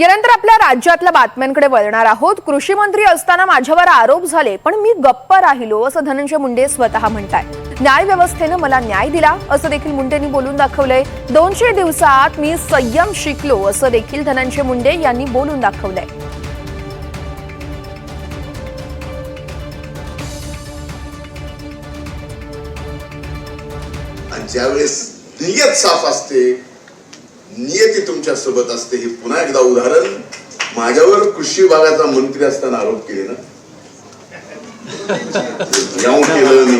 यानंतर आपल्या राज्यातल्या बातम्यांकडे वळणार आहोत. कृषी मंत्री असताना माझ्यावर आरोप झाले पण मी गप्प राहिलो असं धनंजय मुंडे स्वतः म्हणताय. न्याय व्यवस्थेनं मला न्याय दिला असं देखील मुंडेंनी बोलून दाखवलंय. दोनशे दिवसात मी संयम शिकलो असं देखील धनंजय मुंडे यांनी बोलून दाखवलंय. ज्यावेळेस नियत साफ असते नियती तुमच्यासोबत असते. हे पुन्हा एकदा उदाहरण. माझ्यावर कृषी विभागाचा मंत्री असताना आरोप केले ना. केलं मी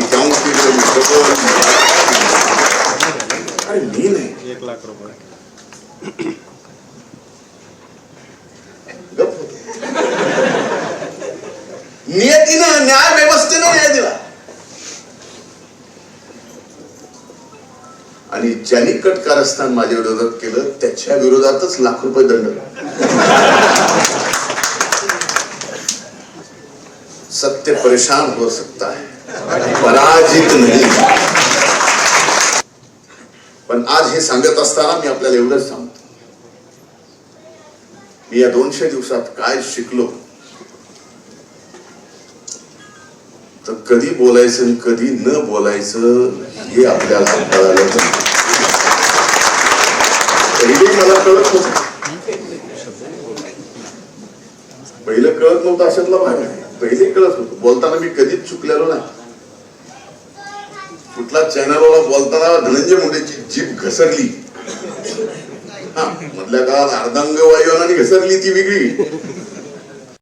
मी. कसं अरे मी नाही. एक लाख रुपये. गप्प होतो. नियतीनं न्याय आणि ज्यांनी कट कारस्थान माझ्या विरोधात केलं त्याच्या विरोधातच लाख रुपये दंड. सत्य परेशान हो सकता है पराजित नाही. पण आज हे सांगत असताना मी आपल्याला एवढंच सांगतो. मी या दोनशे दिवसात काय शिकलो तर कधी बोलायचं आणि कधी न बोलायचं हे आपल्याला कळालं पहिले मला कळत नव्हतं. पहिलं कळत नव्हतं अशातला भाग आहे. पहिले कळत होत बोलताना मी कधीच चुकलेलो नाही. कुठला चॅनलवाला बोलताना धनंजय मुंडेची जीप घसरली. हा मधल्या काळात अर्धांग वायू आणि घसरली ती वेगळी.